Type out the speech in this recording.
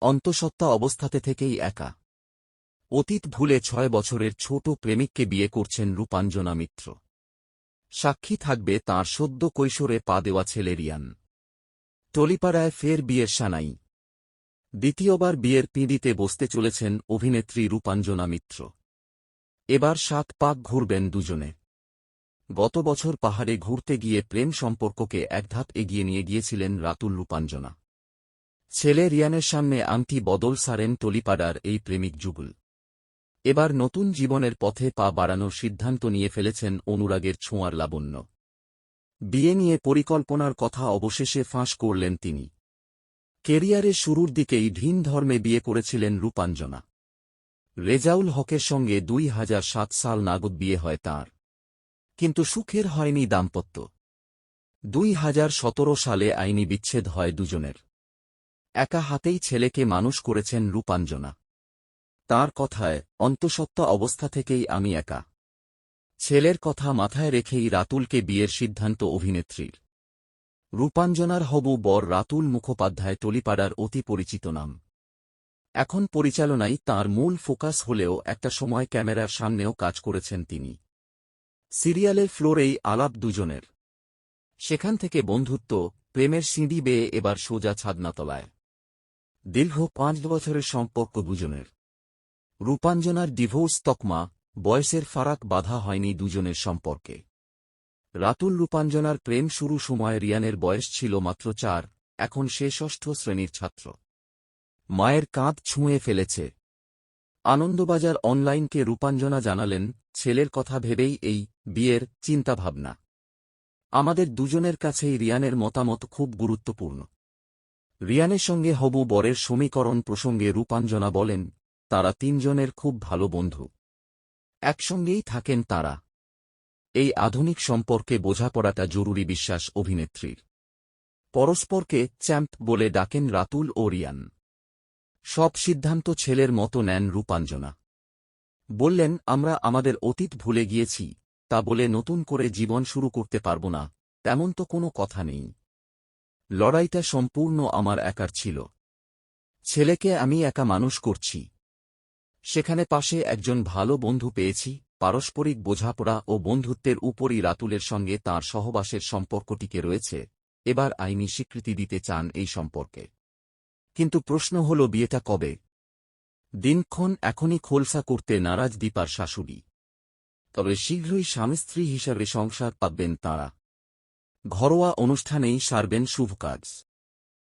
অন্তঃসত্ত্বা অবস্থাতে থেকেই একা। অতীত ভুলে ছয় বছরের ছোট প্রেমিককে বিয়ে করছেন রূপাঞ্জনা মিত্র। সাক্ষী থাকবে তাঁর সদ্য কৈশোরে পা দেওয়া ছেলে রিয়ান। টলিপাড়ায় ফের বিয়ের সানাই। দ্বিতীয়বার বিয়ের পিঁড়িতে বসতে চলেছেন অভিনেত্রী রূপাঞ্জনা মিত্র। এবার সাত পাক ঘুরবেন দুজনে। গত বছর পাহাড়ে ঘুরতে গিয়ে প্রেম সম্পর্ককে একধাপ এগিয়ে নিয়ে গিয়েছিলেন রাতুল রূপাঞ্জনা। ছেলে রিয়ানের সামনে আংটি বদল সারেন টলিপাড়ার এই প্রেমিক যুগল। এবার নতুন জীবনের পথে পা বাড়ানোর সিদ্ধান্ত নিয়ে ফেলেছেন অনুরাগের ছোঁয়ার লাবণ্য। বিয়ে নিয়ে পরিকল্পনার কথা অবশেষে ফাঁস করলেন তিনি। কেরিয়ারের শুরুর দিকেই ভিন ধর্মে বিয়ে করেছিলেন রূপাঞ্জনা। রেজাউল হকের সঙ্গে দুই হাজার সাত সাল নাগদ বিয়ে হয় তাঁর। কিন্তু সুখের হয়নি দাম্পত্য। দুই হাজার সতেরো সালে আইনি বিচ্ছেদ হয় দুজনের। একা হাতেই ছেলেকে মানুষ করেছেন রূপাঞ্জনা। তার কথায়, অন্তঃসত্ত্বা অবস্থা থেকেই আমি একা। ছেলের কথা মাথায় রেখেই রাতুলকে বিয়ের সিদ্ধান্ত অভিনেত্রীর। রূপাঞ্জনার হবু বর রাতুল মুখোপাধ্যায় টলিপাড়ার অতি পরিচিত নাম। এখন পরিচালনাই তার মূল ফোকাস হলেও একটা সময় ক্যামেরার সামনেও কাজ করেছেন তিনি। সিরিয়ালের ফ্লোরেই আলাপ দুজনের। সেখান থেকে বন্ধুত্ব, প্রেমের সিঁড়ি বেয়ে এবার সোজা ছাদনাতলায়। দীর্ঘ পাঁচ বছরের সম্পর্ক দুজনের। রূপাঞ্জনার ডিভোর্স তকমা, বয়সের ফারাক বাধা হয়নি দুজনের সম্পর্কে। রাতুল রূপাঞ্জনার প্রেম শুরু সময় রিয়ানের বয়স ছিল মাত্র চার, এখন সে ষষ্ঠ শ্রেণির ছাত্র। মায়ের কাঁধ ছুঁয়ে ফেলেছে। আনন্দবাজার অনলাইনকে রূপাঞ্জনা জানালেন, ছেলের কথা ভেবেই এই বিয়ের চিন্তাভাবনা। আমাদের দুজনের কাছেই রিয়ানের মতামত খুব গুরুত্বপূর্ণ। রিয়ানের সঙ্গে হবু বরের সমীকরণ প্রসঙ্গে রূপাঞ্জনা বলেন, তারা তিনজনের খুব ভালো বন্ধু। একসঙ্গেই থাকেন তারা। এই আধুনিক সম্পর্কে বোঝাপড়াটা জরুরি বিশ্বাস অভিনেত্রীর। পরস্পরকে চ্যাম্প বলে ডাকেন রাতুল ও রিয়ান। সব সিদ্ধান্ত ছেলের মতো নেন রূপাঞ্জনা। বললেন, আমরা আমাদের অতীত ভুলে গিয়েছি, তা বলে নতুন করে জীবন শুরু করতে পারব না, তেমন তো কোনো কথা নেই। লড়াইটা সম্পূর্ণ আমার একার ছিল। ছেলেকে আমি একা মানুষ করছি। সেখানে পাশে একজন ভালো বন্ধু পেয়েছি, পারস্পরিক বোঝাপড়া ও বন্ধুত্বের উপরই রাতুলের সঙ্গে তার সহবাসের সম্পর্কটিকে রয়েছে। এবার আইনি স্বীকৃতি দিতে চান এই সম্পর্কে। কিন্তু প্রশ্ন হল, বিয়েটা কবে? দিনক্ষণ এখনই খোলসা করতে নারাজ দীপার শাশুড়ি। তবে শীঘ্রই স্বামী স্ত্রী হিসাবে সংসার পাবেন তাঁরা। ঘরোয়া অনুষ্ঠানেই সারবেন শুভ কাজ।